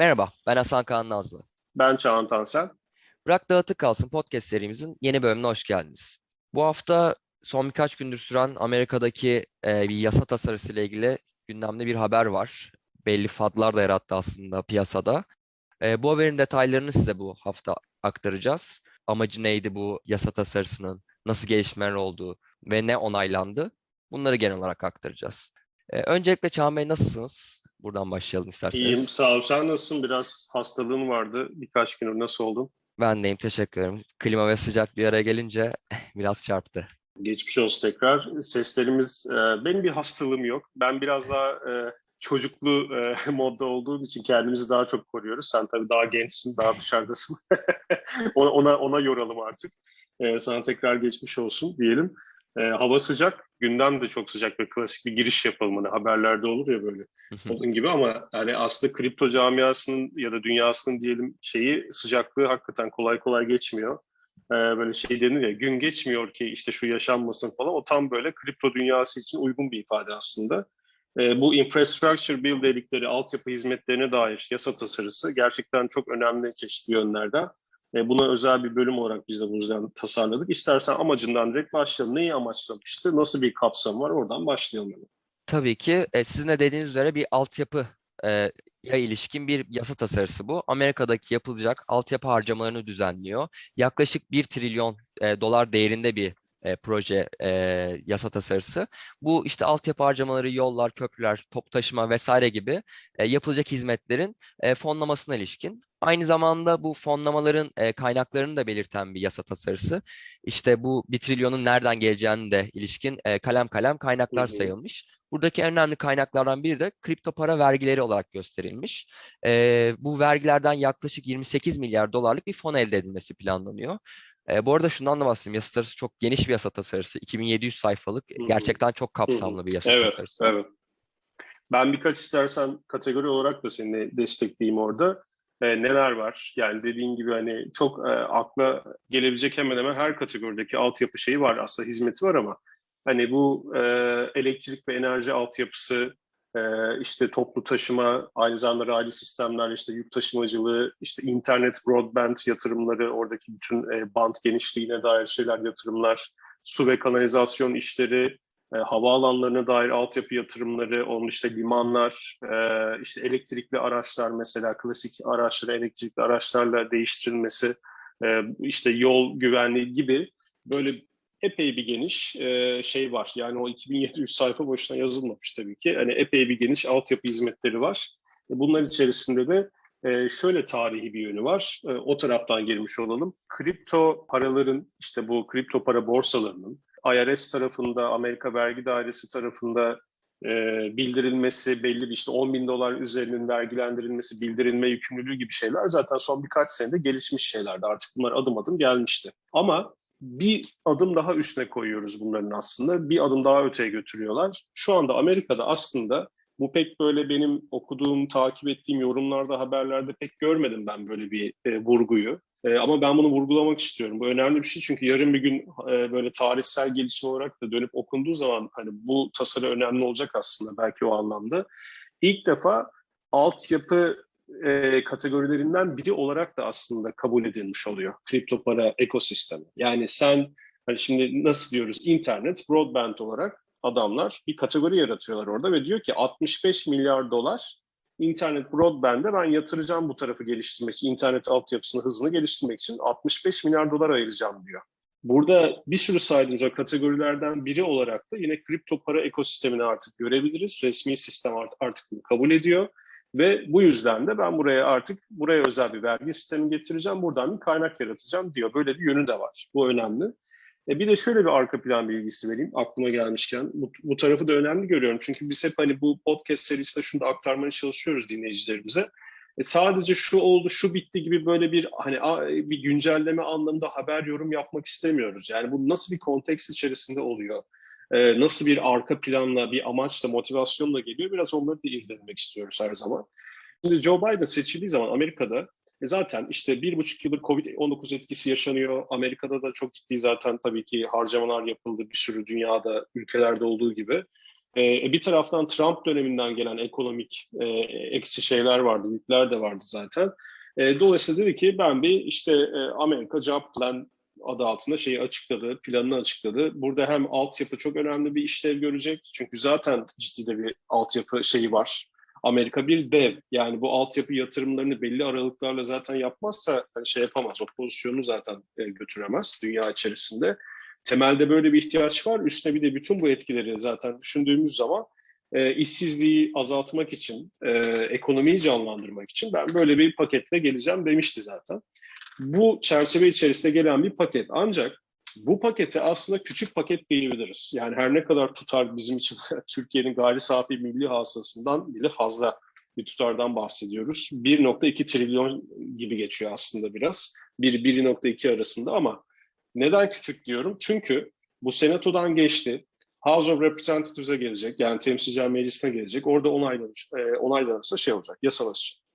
Merhaba, ben Hasan Kaan Nazlı. Ben Çağan Tansel. Bırak Dağıtık Kalsın podcast serimizin yeni bölümüne hoş geldiniz. Bu hafta son birkaç gündür süren Amerika'daki e, bir yasa tasarısı ile ilgili gündemde bir haber var. Belli fadlar da yarattı aslında piyasada. E, bu haberin detaylarını size bu hafta aktaracağız. Amacı neydi bu yasa tasarısının, nasıl gelişmeler olduğu ve ne onaylandı? Bunları genel olarak aktaracağız. E, öncelikle Çağan Bey nasılsınız? Buradan başlayalım isterseniz. İyiyim, sağ ol. Sen nasılsın? Biraz hastalığın vardı. Birkaç gündür nasıl oldun? Ben deyim, teşekkür ederim. Klima ve sıcak bir araya gelince biraz çarptı. Geçmiş olsun tekrar. Seslerimiz, e, benim bir hastalığım yok. Ben biraz daha e, çocuklu e, modda olduğum için kendimizi daha çok koruyoruz. Sen tabii daha gençsin, daha dışarıdasın. ona, ona, ona yoralım artık. E, sana tekrar geçmiş olsun diyelim. E, hava sıcak, gündem de çok sıcak ve klasik bir giriş yapalım. Hani haberlerde olur ya böyle onun gibi ama yani aslında kripto camiasının ya da dünyasının diyelim şeyi sıcaklığı hakikaten kolay kolay geçmiyor. Ee, böyle şey denir ya gün geçmiyor ki işte şu yaşanmasın falan. O tam böyle kripto dünyası için uygun bir ifade aslında. Ee, bu infrastructure bill dedikleri altyapı hizmetlerine dair yasa tasarısı gerçekten çok önemli çeşitli yönlerden. E, buna özel bir bölüm olarak biz de bu yüzden tasarladık. İstersen amacından direkt başlayalım. Neyi amaçlamıştı? Nasıl bir kapsam var? Oradan başlayalım. Yani. Tabii ki e, sizin de dediğiniz üzere bir altyapı e, ya ilişkin bir yasa tasarısı bu. Amerika'daki yapılacak altyapı harcamalarını düzenliyor. Yaklaşık 1 trilyon e, dolar değerinde bir e, proje e, yasa tasarısı. Bu işte altyapı harcamaları, yollar, köprüler, top taşıma vesaire gibi e, yapılacak hizmetlerin e, fonlamasına ilişkin. Aynı zamanda bu fonlamaların e, kaynaklarını da belirten bir yasa tasarısı. İşte bu bir trilyonun nereden geleceğini de ilişkin e, kalem kalem kaynaklar sayılmış. Buradaki en önemli kaynaklardan biri de kripto para vergileri olarak gösterilmiş. E, bu vergilerden yaklaşık 28 milyar dolarlık bir fon elde edilmesi planlanıyor. E, bu arada şundan da bahsedeyim. Yasa tasarısı çok geniş bir yasa tasarısı. 2700 sayfalık. Hı-hı. Gerçekten çok kapsamlı bir yasa evet, tasarısı. Evet. Ben birkaç istersen kategori olarak da seni destekleyeyim orada. E, neler var? Yani dediğin gibi hani çok e, akla gelebilecek hemen hemen her kategorideki altyapı şeyi var. Aslında hizmeti var ama hani bu e, elektrik ve enerji altyapısı, e, işte toplu taşıma, aynı zamanda raylı sistemler, işte yük taşımacılığı, işte internet, broadband yatırımları, oradaki bütün e, band genişliğine dair şeyler, yatırımlar, su ve kanalizasyon işleri, e, havaalanlarına dair altyapı yatırımları, onun işte limanlar, e, işte elektrikli araçlar mesela klasik araçları elektrikli araçlarla değiştirilmesi, e, işte yol güvenliği gibi böyle epey bir geniş e, şey var. Yani o 2700 sayfa boşuna yazılmamış tabii ki. Hani epey bir geniş altyapı hizmetleri var. E, bunların içerisinde de e, şöyle tarihi bir yönü var. E, o taraftan girmiş olalım. Kripto paraların işte bu kripto para borsalarının IRS tarafında, Amerika Vergi Dairesi tarafında e, bildirilmesi, belli bir işte 10 bin dolar üzerinin vergilendirilmesi, bildirilme yükümlülüğü gibi şeyler zaten son birkaç senede gelişmiş şeylerdi. Artık bunlar adım adım gelmişti. Ama bir adım daha üstüne koyuyoruz bunların aslında. Bir adım daha öteye götürüyorlar. Şu anda Amerika'da aslında bu pek böyle benim okuduğum, takip ettiğim yorumlarda, haberlerde pek görmedim ben böyle bir e, vurguyu. E, ama ben bunu vurgulamak istiyorum. Bu önemli bir şey çünkü yarın bir gün e, böyle tarihsel gelişme olarak da dönüp okunduğu zaman hani bu tasarı önemli olacak aslında belki o anlamda. İlk defa altyapı e, kategorilerinden biri olarak da aslında kabul edilmiş oluyor kripto para ekosistemi. Yani sen hani şimdi nasıl diyoruz internet, broadband olarak adamlar bir kategori yaratıyorlar orada ve diyor ki 65 milyar dolar internet broadband'e ben yatıracağım bu tarafı geliştirmek için, internet altyapısını, hızını geliştirmek için 65 milyar dolar ayıracağım diyor. Burada bir sürü saydığımız kategorilerden biri olarak da yine kripto para ekosistemini artık görebiliriz. Resmi sistem artık bunu kabul ediyor ve bu yüzden de ben buraya artık buraya özel bir vergi sistemi getireceğim, buradan bir kaynak yaratacağım diyor. Böyle bir yönü de var. Bu önemli. E bir de şöyle bir arka plan bilgisi vereyim aklıma gelmişken. Bu, bu tarafı da önemli görüyorum. Çünkü biz hep hani bu podcast serisinde şunu da aktarmaya çalışıyoruz dinleyicilerimize. E sadece şu oldu, şu bitti gibi böyle bir hani bir güncelleme anlamında haber yorum yapmak istemiyoruz. Yani bu nasıl bir konteks içerisinde oluyor? E, nasıl bir arka planla, bir amaçla, motivasyonla geliyor biraz onları da irdelemek istiyoruz her zaman. Şimdi Joe Biden seçildiği zaman Amerika'da e zaten işte bir buçuk yıldır Covid-19 etkisi yaşanıyor. Amerika'da da çok ciddi zaten tabii ki harcamalar yapıldı bir sürü dünyada, ülkelerde olduğu gibi. E, bir taraftan Trump döneminden gelen ekonomik e, eksi şeyler vardı, yükler de vardı zaten. E, dolayısıyla dedi ki ben bir işte e, Amerika Job Plan adı altında şeyi açıkladı, planını açıkladı. Burada hem altyapı çok önemli bir işlev görecek. Çünkü zaten ciddi de bir altyapı şeyi var. Amerika bir dev. Yani bu altyapı yatırımlarını belli aralıklarla zaten yapmazsa hani şey yapamaz. O pozisyonu zaten e, götüremez dünya içerisinde. Temelde böyle bir ihtiyaç var. Üstüne bir de bütün bu etkileri zaten düşündüğümüz zaman e, işsizliği azaltmak için, e, ekonomiyi canlandırmak için ben böyle bir paketle geleceğim demişti zaten. Bu çerçeve içerisinde gelen bir paket. Ancak bu paketi aslında küçük paket diyebiliriz. Yani her ne kadar tutar bizim için Türkiye'nin gayri safi milli hasılasından bile fazla bir tutardan bahsediyoruz. 1.2 trilyon gibi geçiyor aslında biraz. 1-1.2 arasında ama neden küçük diyorum? Çünkü bu senatodan geçti. House of Representatives'e gelecek. Yani temsilciler meclisine gelecek. Orada onaylanmış, e, onaylanırsa şey olacak, yasalaşacak.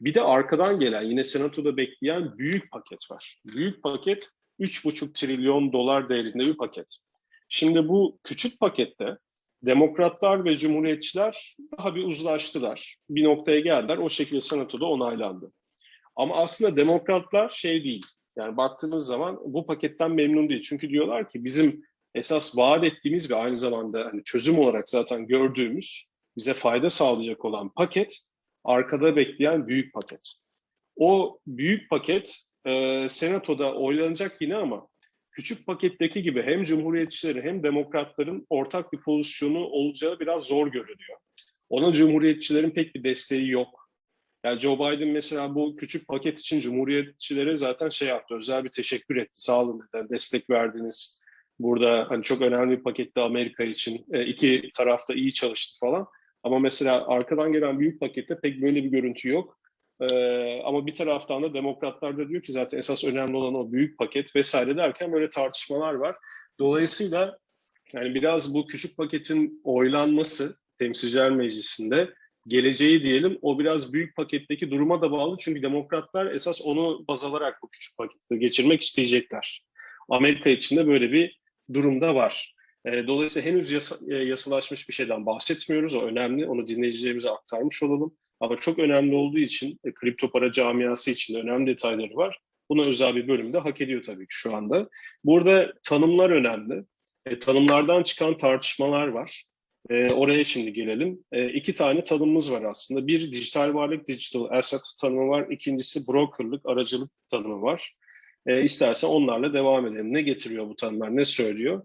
Bir de arkadan gelen yine senatoda bekleyen büyük paket var. Büyük paket 3,5 trilyon dolar değerinde bir paket. Şimdi bu küçük pakette demokratlar ve cumhuriyetçiler daha bir uzlaştılar. Bir noktaya geldiler. O şekilde senatoda onaylandı. Ama aslında demokratlar şey değil. Yani baktığımız zaman bu paketten memnun değil. Çünkü diyorlar ki bizim esas vaat ettiğimiz ve aynı zamanda hani çözüm olarak zaten gördüğümüz bize fayda sağlayacak olan paket arkada bekleyen büyük paket. O büyük paket e, senatoda oylanacak yine ama küçük paketteki gibi hem cumhuriyetçilerin hem demokratların ortak bir pozisyonu olacağı biraz zor görülüyor. Ona cumhuriyetçilerin pek bir desteği yok. Yani Joe Biden mesela bu küçük paket için cumhuriyetçilere zaten şey yaptı, özel bir teşekkür etti. Sağ olun neden destek verdiniz. Burada hani çok önemli bir pakette Amerika için. E, iki tarafta iyi çalıştı falan. Ama mesela arkadan gelen büyük pakette pek böyle bir görüntü yok. Ee, ama bir taraftan da demokratlar da diyor ki zaten esas önemli olan o büyük paket vesaire derken böyle tartışmalar var. Dolayısıyla yani biraz bu küçük paketin oylanması temsilciler meclisinde geleceği diyelim o biraz büyük paketteki duruma da bağlı. Çünkü demokratlar esas onu baz alarak bu küçük paketi geçirmek isteyecekler. Amerika içinde böyle bir durumda var. E, dolayısıyla henüz yasa, e, yasalaşmış bir şeyden bahsetmiyoruz. O önemli. Onu dinleyicilerimize aktarmış olalım. Ama çok önemli olduğu için e, kripto para camiası için önemli detayları var. Buna özel bir bölümde hak ediyor tabii ki şu anda. Burada tanımlar önemli. E, tanımlardan çıkan tartışmalar var. E, oraya şimdi gelelim. E, iki tane tanımımız var aslında. Bir dijital varlık, digital asset tanımı var. İkincisi brokerlık, aracılık tanımı var. E, istersen onlarla devam edelim. Ne getiriyor bu tanımlar, ne söylüyor?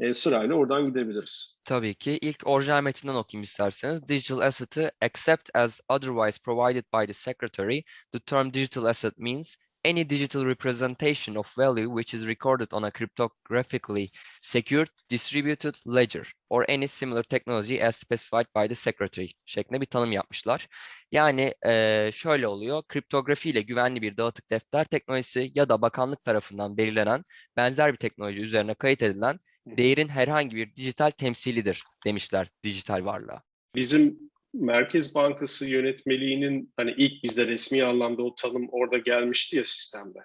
E, sırayla oradan gidebiliriz. Tabii ki. İlk orijinal metinden okuyayım isterseniz. Digital asset'ı except as otherwise provided by the secretary, the term digital asset means any digital representation of value which is recorded on a cryptographically secured distributed ledger or any similar technology as specified by the secretary şeklinde bir tanım yapmışlar. Yani e, şöyle oluyor, kriptografi ile güvenli bir dağıtık defter teknolojisi ya da bakanlık tarafından belirlenen benzer bir teknoloji üzerine kayıt edilen değerin herhangi bir dijital temsilidir demişler dijital varlığa. Bizim Merkez Bankası yönetmeliğinin hani ilk bizde resmi anlamda o tanım orada gelmişti ya sistemde.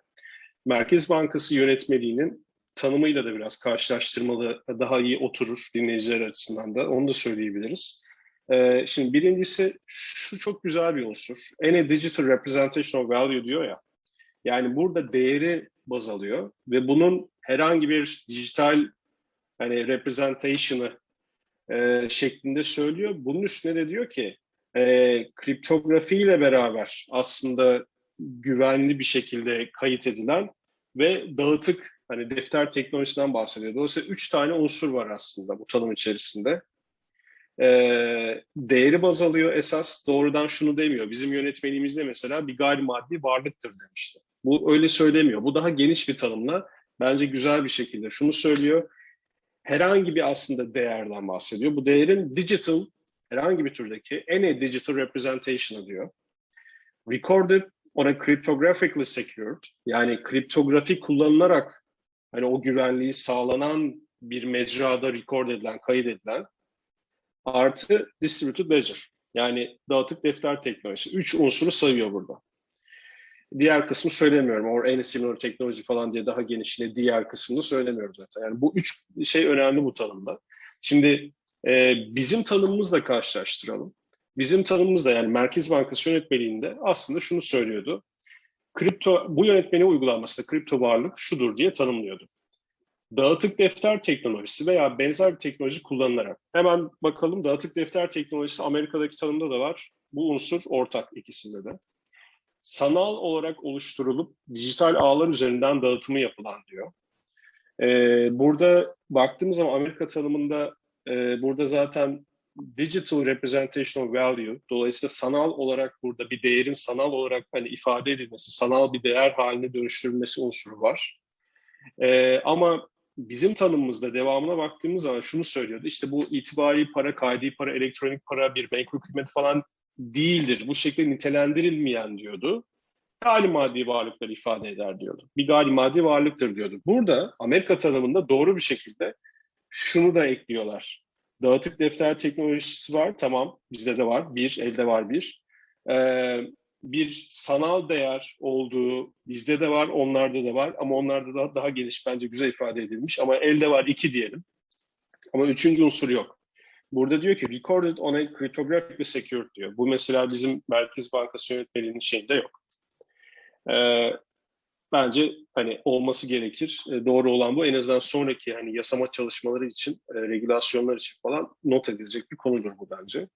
Merkez Bankası yönetmeliğinin tanımıyla da biraz karşılaştırmalı daha iyi oturur dinleyiciler açısından da onu da söyleyebiliriz. Ee, şimdi birincisi şu çok güzel bir unsur. Any digital representation of value diyor ya. Yani burada değeri baz alıyor ve bunun herhangi bir dijital hani representation'ı e, şeklinde söylüyor. Bunun üstüne de diyor ki e, kriptografiyle beraber aslında güvenli bir şekilde kayıt edilen ve dağıtık hani defter teknolojisinden bahsediyor. Dolayısıyla üç tane unsur var aslında bu tanım içerisinde. E, değeri baz alıyor esas doğrudan şunu demiyor. Bizim yönetmeliğimizde mesela bir gayrimaddi varlıktır demişti. Bu öyle söylemiyor. Bu daha geniş bir tanımla bence güzel bir şekilde şunu söylüyor herhangi bir aslında değerden bahsediyor. Bu değerin digital, herhangi bir türdeki any digital representation diyor. Recorded on a cryptographically secured, yani kriptografi kullanılarak hani o güvenliği sağlanan bir mecrada record edilen, kaydedilen artı distributed ledger. Yani dağıtık defter teknolojisi. Üç unsuru sayıyor burada. Diğer kısmı söylemiyorum. Or any similar teknoloji falan diye daha genişine diğer kısmını söylemiyorum zaten. Yani bu üç şey önemli bu tanımda. Şimdi E, bizim tanımımızla karşılaştıralım. Bizim tanımımızda yani Merkez Bankası yönetmeliğinde aslında şunu söylüyordu. Kripto, bu yönetmeliğe uygulanmasında kripto varlık şudur diye tanımlıyordu. Dağıtık defter teknolojisi veya benzer bir teknoloji kullanılarak. Hemen bakalım dağıtık defter teknolojisi Amerika'daki tanımda da var. Bu unsur ortak ikisinde de. Sanal olarak oluşturulup dijital ağlar üzerinden dağıtımı yapılan diyor. Ee, burada baktığımız zaman Amerika tanımında e, burada zaten digital representation of value dolayısıyla sanal olarak burada bir değerin sanal olarak hani ifade edilmesi, sanal bir değer haline dönüştürülmesi unsuru var. Ee, ama bizim tanımımızda devamına baktığımız zaman şunu söylüyordu. İşte bu itibari para, kaydi para, elektronik para, bir bank hükümet falan değildir. Bu şekilde nitelendirilmeyen diyordu. Gali maddi varlıklar ifade eder diyordu. Bir gali maddi varlıktır diyordu. Burada Amerika tanımında doğru bir şekilde şunu da ekliyorlar. Dağıtık defter teknolojisi var. Tamam bizde de var. Bir, elde var bir. Ee, bir sanal değer olduğu bizde de var, onlarda da var. Ama onlarda da daha geniş bence güzel ifade edilmiş. Ama elde var iki diyelim. Ama üçüncü unsur yok. Burada diyor ki recorded on a cryptographically secured diyor. Bu mesela bizim Merkez Bankası yönetmeliğinin şeyinde yok. Ee, bence hani olması gerekir. E, doğru olan bu. En azından sonraki hani yasama çalışmaları için, e, regülasyonlar için falan not edilecek bir konudur bu bence.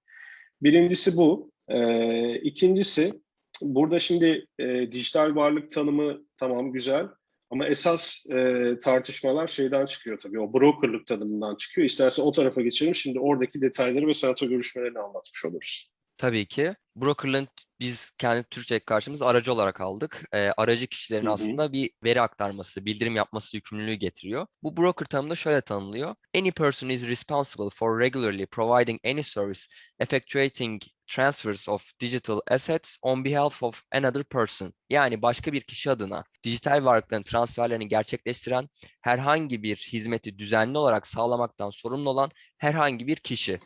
Birincisi bu. E, ikincisi burada şimdi e, dijital varlık tanımı tamam güzel. Ama esas e, tartışmalar şeyden çıkıyor tabii. O brokerlık tanımından çıkıyor. İstersen o tarafa geçelim. Şimdi oradaki detayları ve senato görüşmelerini anlatmış oluruz. Tabii ki. Brokerlığın biz kendi Türkçe karşımız aracı olarak aldık. E, aracı kişilerin Hı hı. aslında bir veri aktarması, bildirim yapması yükümlülüğü getiriyor. Bu broker tanımında şöyle tanımlıyor. Any person is responsible for regularly providing any service effectuating transfers of digital assets on behalf of another person. Yani başka bir kişi adına dijital varlıkların transferlerini gerçekleştiren herhangi bir hizmeti düzenli olarak sağlamaktan sorumlu olan herhangi bir kişi.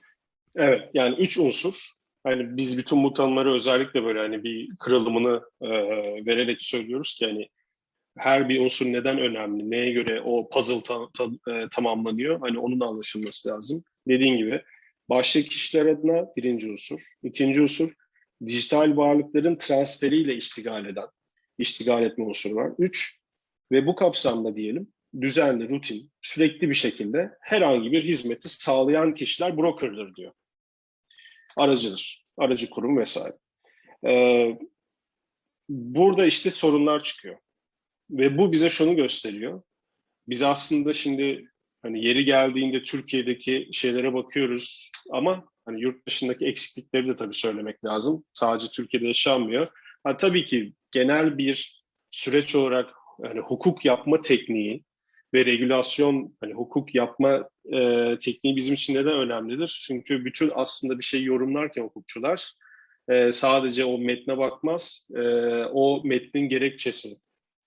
Evet yani üç unsur. Hani biz bütün bu tanımları özellikle böyle hani bir kırılımını e, vererek söylüyoruz ki hani her bir unsur neden önemli, neye göre o puzzle ta- ta- e, tamamlanıyor. Hani onun anlaşılması lazım. Dediğin gibi başka kişiler adına birinci unsur. İkinci unsur dijital varlıkların transferiyle iştigal eden, iştigal etme unsuru var. Üç ve bu kapsamda diyelim düzenli, rutin, sürekli bir şekilde herhangi bir hizmeti sağlayan kişiler brokerdır diyor. Aracıdır. Aracı kurum vesaire. Ee, burada işte sorunlar çıkıyor. Ve bu bize şunu gösteriyor. Biz aslında şimdi hani yeri geldiğinde Türkiye'deki şeylere bakıyoruz ama hani yurt dışındaki eksiklikleri de tabii söylemek lazım. Sadece Türkiye'de yaşanmıyor. Ha, tabii ki genel bir süreç olarak hani hukuk yapma tekniği ve regülasyon hani hukuk yapma e, tekniği bizim için neden önemlidir? Çünkü bütün aslında bir şey yorumlarken hukukçular e, sadece o metne bakmaz, e, o metnin gerekçesi,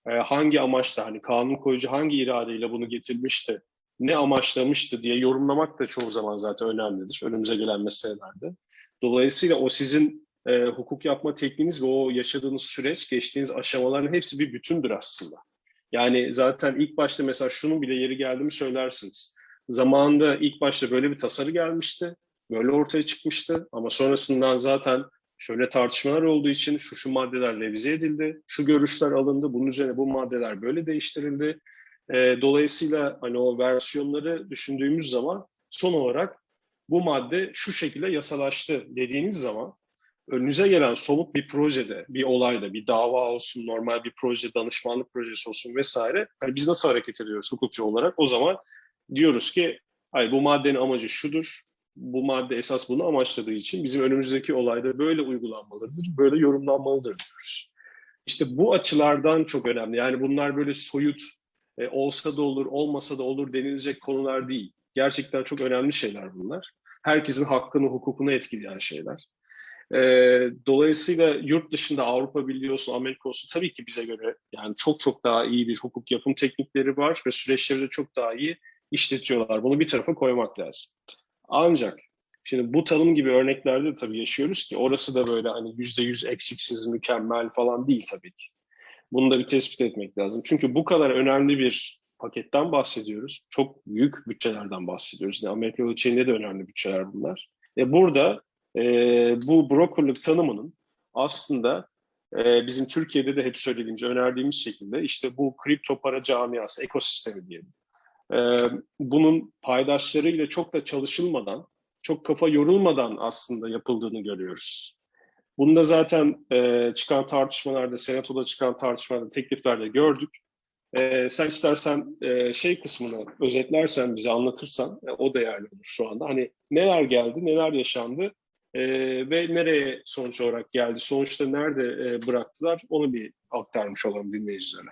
e, hangi amaçla hani kanun koyucu hangi iradeyle bunu getirmişti, ne amaçlamıştı diye yorumlamak da çoğu zaman zaten önemlidir önümüze gelen meselelerde. Dolayısıyla o sizin e, hukuk yapma tekniğiniz ve o yaşadığınız süreç, geçtiğiniz aşamaların hepsi bir bütündür aslında. Yani zaten ilk başta mesela şunu bile yeri geldi mi söylersiniz. Zamanında ilk başta böyle bir tasarı gelmişti. Böyle ortaya çıkmıştı. Ama sonrasından zaten şöyle tartışmalar olduğu için şu şu maddeler revize edildi. Şu görüşler alındı. Bunun üzerine bu maddeler böyle değiştirildi. E, dolayısıyla hani o versiyonları düşündüğümüz zaman son olarak bu madde şu şekilde yasalaştı dediğiniz zaman önünüze gelen somut bir projede, bir olayda, bir dava olsun, normal bir proje, danışmanlık projesi olsun vesaire. Hani biz nasıl hareket ediyoruz hukukçu olarak? O zaman diyoruz ki hayır bu maddenin amacı şudur. Bu madde esas bunu amaçladığı için bizim önümüzdeki olayda böyle uygulanmalıdır, böyle yorumlanmalıdır diyoruz. İşte bu açılardan çok önemli. Yani bunlar böyle soyut, e, olsa da olur, olmasa da olur denilecek konular değil. Gerçekten çok önemli şeyler bunlar. Herkesin hakkını, hukukunu etkileyen şeyler. E, dolayısıyla yurt dışında Avrupa Birliği olsun, Amerika olsun tabii ki bize göre yani çok çok daha iyi bir hukuk yapım teknikleri var ve süreçleri de çok daha iyi işletiyorlar. Bunu bir tarafa koymak lazım. Ancak şimdi bu tanım gibi örneklerde de tabii yaşıyoruz ki orası da böyle hani yüzde yüz eksiksiz, mükemmel falan değil tabii ki. Bunu da bir tespit etmek lazım. Çünkü bu kadar önemli bir paketten bahsediyoruz. Çok büyük bütçelerden bahsediyoruz. Yani Amerika ölçeğinde de önemli bütçeler bunlar. E burada e, bu brokerlık tanımının aslında e, bizim Türkiye'de de hep söylediğimiz, önerdiğimiz şekilde işte bu kripto para camiası, ekosistemi diyelim. E, bunun paydaşlarıyla çok da çalışılmadan, çok kafa yorulmadan aslında yapıldığını görüyoruz. Bunda zaten e, çıkan tartışmalarda, senatoda çıkan tartışmalarda, tekliflerde gördük. E, sen istersen e, şey kısmını özetlersen, bize anlatırsan e, o değerli olur şu anda. Hani neler geldi, neler yaşandı e, ve nereye sonuç olarak geldi, sonuçta nerede e, bıraktılar onu bir aktarmış olalım dinleyicilere.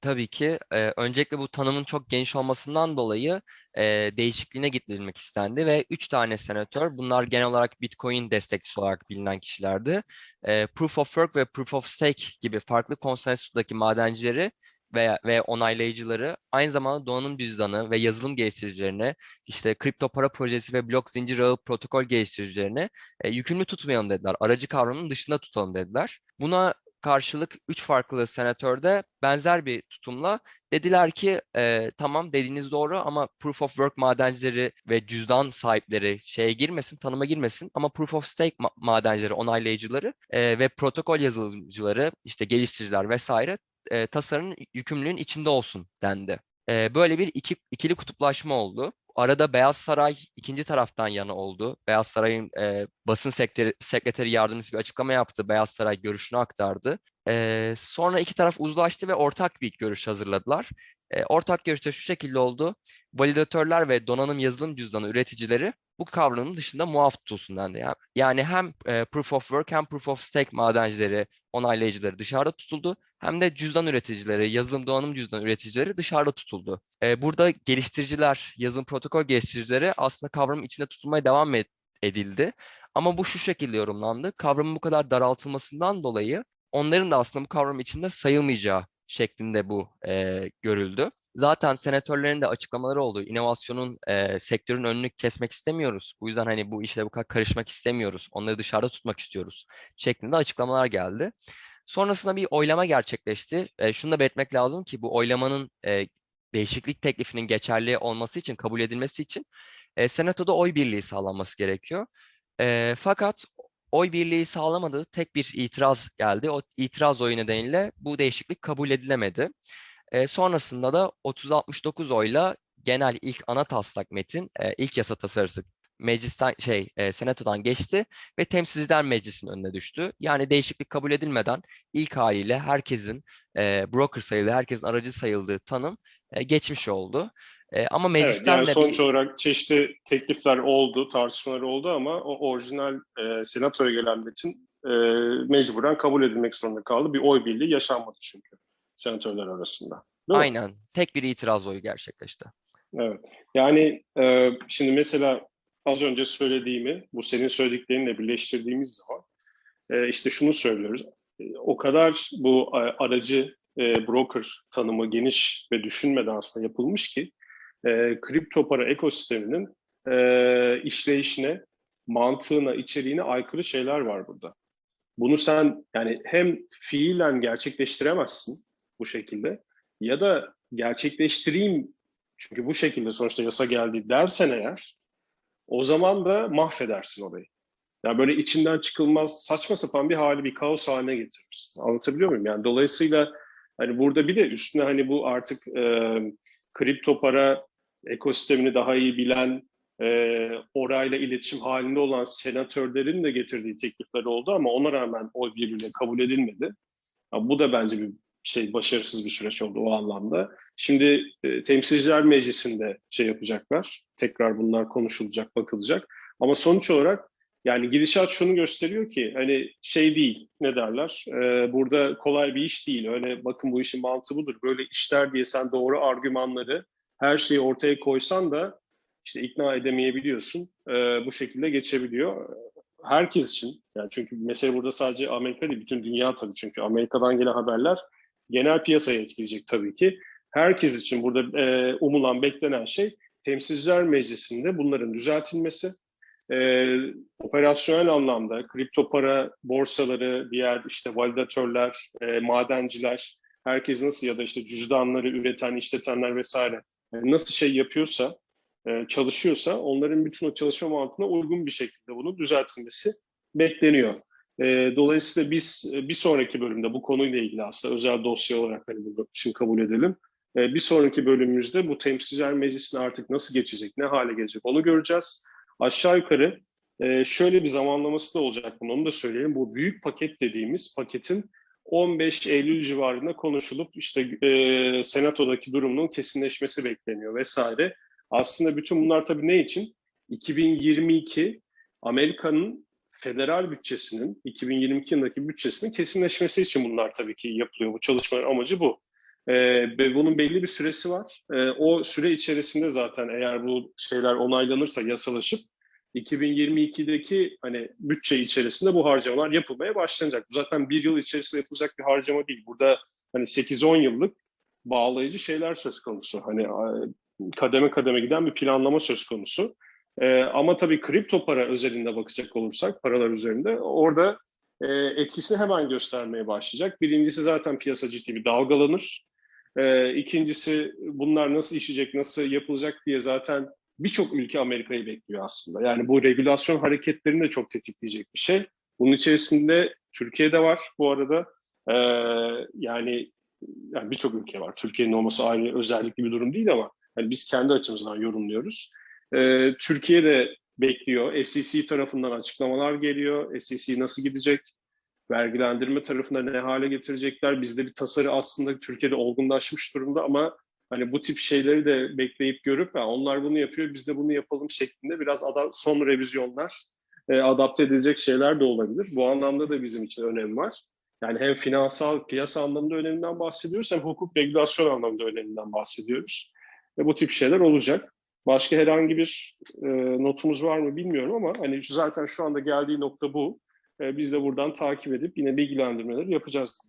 Tabii ki. e, öncelikle bu tanımın çok geniş olmasından dolayı e, değişikliğine gidilmek istendi ve üç tane senatör, bunlar genel olarak Bitcoin destekçisi olarak bilinen kişilerdi. E, Proof of Work ve Proof of Stake gibi farklı konsensüsteki madencileri ve, ve onaylayıcıları aynı zamanda donanım cüzdanı ve yazılım geliştiricilerine, işte kripto para projesi ve blok zincir ağı protokol geliştiricilerine e, yükümlü tutmayalım dediler. Aracı kavramının dışında tutalım dediler. Buna karşılık üç farklı senatör de benzer bir tutumla dediler ki e, tamam dediğiniz doğru ama Proof of Work madencileri ve cüzdan sahipleri şeye girmesin, tanıma girmesin ama Proof of Stake ma- madencileri, onaylayıcıları e, ve protokol yazılımcıları, işte geliştiriciler vesaire e, tasarının yükümlülüğün içinde olsun dendi. E, böyle bir iki, ikili kutuplaşma oldu. Arada Beyaz Saray ikinci taraftan yana oldu. Beyaz Saray'ın e, basın sekreteri, sekreteri yardımcısı bir açıklama yaptı. Beyaz Saray görüşünü aktardı. E, sonra iki taraf uzlaştı ve ortak bir görüş hazırladılar. E, ortak görüşte şu şekilde oldu. Validatörler ve donanım yazılım cüzdanı üreticileri bu kavramın dışında muaf tutulsun dendi. Yani, yani hem e, Proof of Work hem Proof of Stake madencileri, onaylayıcıları dışarıda tutuldu. Hem de cüzdan üreticileri, yazılım donanım cüzdan üreticileri dışarıda tutuldu. E, burada geliştiriciler, yazılım protokol geliştiricileri aslında kavramın içinde tutulmaya devam et, edildi. Ama bu şu şekilde yorumlandı. Kavramın bu kadar daraltılmasından dolayı onların da aslında bu kavram içinde sayılmayacağı şeklinde bu e, görüldü. Zaten senatörlerin de açıklamaları oldu. İnovasyonun e, sektörün önünü kesmek istemiyoruz. Bu yüzden hani bu işle bu kadar karışmak istemiyoruz. Onları dışarıda tutmak istiyoruz şeklinde açıklamalar geldi. Sonrasında bir oylama gerçekleşti. E, şunu da belirtmek lazım ki bu oylamanın e, değişiklik teklifinin geçerli olması için, kabul edilmesi için e, senatoda oy birliği sağlanması gerekiyor. E, fakat oy birliği sağlamadığı tek bir itiraz geldi. O itiraz oyu nedeniyle bu değişiklik kabul edilemedi. E, sonrasında da 30-69 oyla genel ilk ana taslak metin, e, ilk yasa tasarısı meclisten şey e, senatodan geçti ve temsilciler meclisinin önüne düştü. Yani değişiklik kabul edilmeden ilk haliyle herkesin e, broker sayıldığı, herkesin aracı sayıldığı tanım e, geçmiş oldu. E, ama Evet, meclisten yani de sonuç bir olarak çeşitli teklifler oldu, tartışmalar oldu ama o orijinal e, senatoya gelen metin e, mecburen kabul edilmek zorunda kaldı. Bir oy birliği yaşanmadı çünkü senatörler arasında. Değil mi? aynen tek bir itiraz oyu gerçekleşti. Evet. Yani e, şimdi mesela az önce söylediğimi, bu senin söylediklerinle birleştirdiğimiz zaman e, işte şunu söylüyoruz. E, o kadar bu aracı e, broker tanımı geniş ve düşünmeden aslında yapılmış ki e, kripto para ekosisteminin e, işleyişine, mantığına, içeriğine aykırı şeyler var burada. Bunu sen yani hem fiilen gerçekleştiremezsin bu şekilde ya da gerçekleştireyim çünkü bu şekilde sonuçta yasa geldi dersen eğer o zaman da mahvedersin olayı. Yani böyle içinden çıkılmaz saçma sapan bir hali bir kaos haline getirirsin. Anlatabiliyor muyum? Yani dolayısıyla hani burada bir de üstüne hani bu artık e, kripto para ekosistemini daha iyi bilen e, orayla iletişim halinde olan senatörlerin de getirdiği teklifler oldu ama ona rağmen oy birliğiyle kabul edilmedi. Ya bu da bence bir şey başarısız bir süreç oldu o anlamda. Şimdi e, Temsilciler Meclisi'nde şey yapacaklar. Tekrar bunlar konuşulacak, bakılacak. Ama sonuç olarak yani gidişat şunu gösteriyor ki hani şey değil ne derler e, burada kolay bir iş değil öyle bakın bu işin mantığı budur böyle işler diye sen doğru argümanları her şeyi ortaya koysan da işte ikna edemeyebiliyorsun. E, bu şekilde geçebiliyor. Herkes için. Yani çünkü mesele burada sadece Amerika değil bütün dünya tabii. Çünkü Amerika'dan gelen haberler genel piyasayı etkileyecek tabii ki. Herkes için burada e, umulan beklenen şey Temsilciler Meclisi'nde bunların düzeltilmesi. E, operasyonel anlamda kripto para borsaları, diğer işte validatörler, e, madenciler herkes nasıl ya da işte cüzdanları üreten, işletenler vesaire nasıl şey yapıyorsa, e, çalışıyorsa onların bütün o çalışma mantığına uygun bir şekilde bunu düzeltilmesi bekleniyor. E, dolayısıyla biz e, bir sonraki bölümde bu konuyla ilgili aslında özel dosya olarak hani bunu şimdi kabul edelim. E, bir sonraki bölümümüzde bu temsilciler meclisine artık nasıl geçecek, ne hale gelecek onu göreceğiz. Aşağı yukarı e, şöyle bir zamanlaması da olacak bunu onu da söyleyelim. Bu büyük paket dediğimiz paketin 15 Eylül civarında konuşulup işte e, senatodaki durumunun kesinleşmesi bekleniyor vesaire. Aslında bütün bunlar tabii ne için? 2022 Amerika'nın federal bütçesinin 2022 yılındaki bütçesinin kesinleşmesi için bunlar tabii ki yapılıyor. Bu çalışmaların amacı bu. Ee, ve bunun belli bir süresi var. Ee, o süre içerisinde zaten eğer bu şeyler onaylanırsa yasalaşıp 2022'deki hani bütçe içerisinde bu harcamalar yapılmaya başlanacak. Bu zaten bir yıl içerisinde yapılacak bir harcama değil. Burada hani 8-10 yıllık bağlayıcı şeyler söz konusu. Hani kademe kademe giden bir planlama söz konusu. Ee, ama tabii kripto para özelinde bakacak olursak, paralar üzerinde orada e, etkisini hemen göstermeye başlayacak. Birincisi zaten piyasa ciddi bir dalgalanır. Ee, ikincisi bunlar nasıl işleyecek, nasıl yapılacak diye zaten birçok ülke Amerika'yı bekliyor aslında. Yani bu regülasyon hareketlerini de çok tetikleyecek bir şey. Bunun içerisinde Türkiye'de var bu arada. Ee, yani yani birçok ülke var. Türkiye'nin olması ayrı özellikli bir durum değil ama yani biz kendi açımızdan yorumluyoruz. Ee, Türkiye de bekliyor. SEC tarafından açıklamalar geliyor. SEC nasıl gidecek? Vergilendirme tarafında ne hale getirecekler? Bizde bir tasarı aslında Türkiye'de olgunlaşmış durumda ama hani bu tip şeyleri de bekleyip görüp ha, onlar bunu yapıyor biz de bunu yapalım şeklinde biraz ada, son revizyonlar e, adapte edilecek şeyler de olabilir. Bu anlamda da bizim için önem var. Yani hem finansal piyasa anlamında öneminden bahsediyoruz hem hukuk regülasyon anlamında öneminden bahsediyoruz. Ve bu tip şeyler olacak. Başka herhangi bir e, notumuz var mı bilmiyorum ama hani zaten şu anda geldiği nokta bu. E, biz de buradan takip edip yine bilgilendirmeleri yapacağız.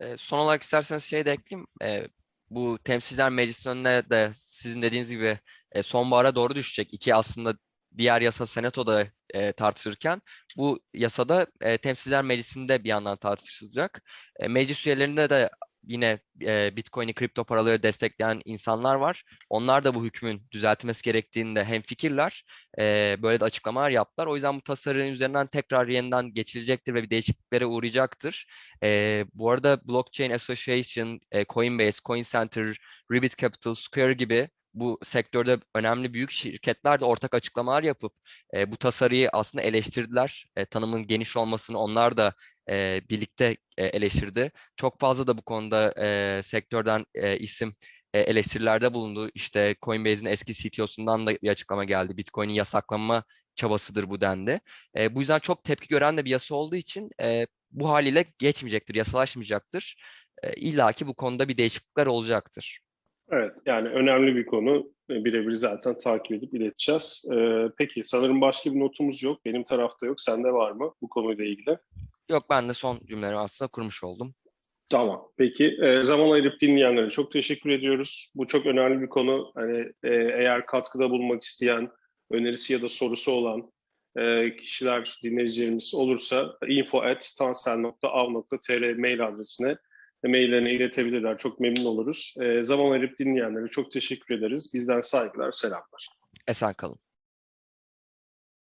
E, son olarak isterseniz şey de ekleyeyim. E, bu temsilciler meclisinin önüne de sizin dediğiniz gibi e, sonbahara doğru düşecek. İki aslında diğer yasa senatoda e, tartışırken bu yasada e, temsilciler meclisinde bir yandan tartışılacak. E, meclis üyelerinde de yine e, Bitcoin'i kripto paraları destekleyen insanlar var. Onlar da bu hükmün düzeltilmesi gerektiğinde hem fikirler e, böyle de açıklamalar yaptılar. O yüzden bu tasarının üzerinden tekrar yeniden geçilecektir ve bir değişikliklere uğrayacaktır. E, bu arada Blockchain Association, e, Coinbase, CoinCenter, Ribbit Capital, Square gibi bu sektörde önemli büyük şirketler de ortak açıklamalar yapıp e, bu tasarıyı aslında eleştirdiler. E, tanımın geniş olmasını onlar da e, birlikte e, eleştirdi. Çok fazla da bu konuda e, sektörden e, isim e, eleştirilerde bulundu. İşte Coinbase'in eski CTO'sundan da bir açıklama geldi. Bitcoin'in yasaklanma çabasıdır bu dendi. E, bu yüzden çok tepki gören de bir yasa olduğu için e, bu haliyle geçmeyecektir, yasalaşmayacaktır. E, İlla ki bu konuda bir değişiklikler olacaktır. Evet, yani önemli bir konu. Birebir zaten takip edip ileteceğiz. Ee, peki, sanırım başka bir notumuz yok. Benim tarafta yok. Sende var mı bu konuyla ilgili? Yok, ben de son cümleleri aslında kurmuş oldum. Tamam. Peki, e, zaman ayırıp dinleyenlere çok teşekkür ediyoruz. Bu çok önemli bir konu. Hani e, eğer katkıda bulunmak isteyen, önerisi ya da sorusu olan e, kişiler, dinleyicilerimiz olursa info@tansel.av.tr mail adresine maillerini iletebilirler. Çok memnun oluruz. E, zaman ayırıp dinleyenlere çok teşekkür ederiz. Bizden saygılar, selamlar. Esen kalın.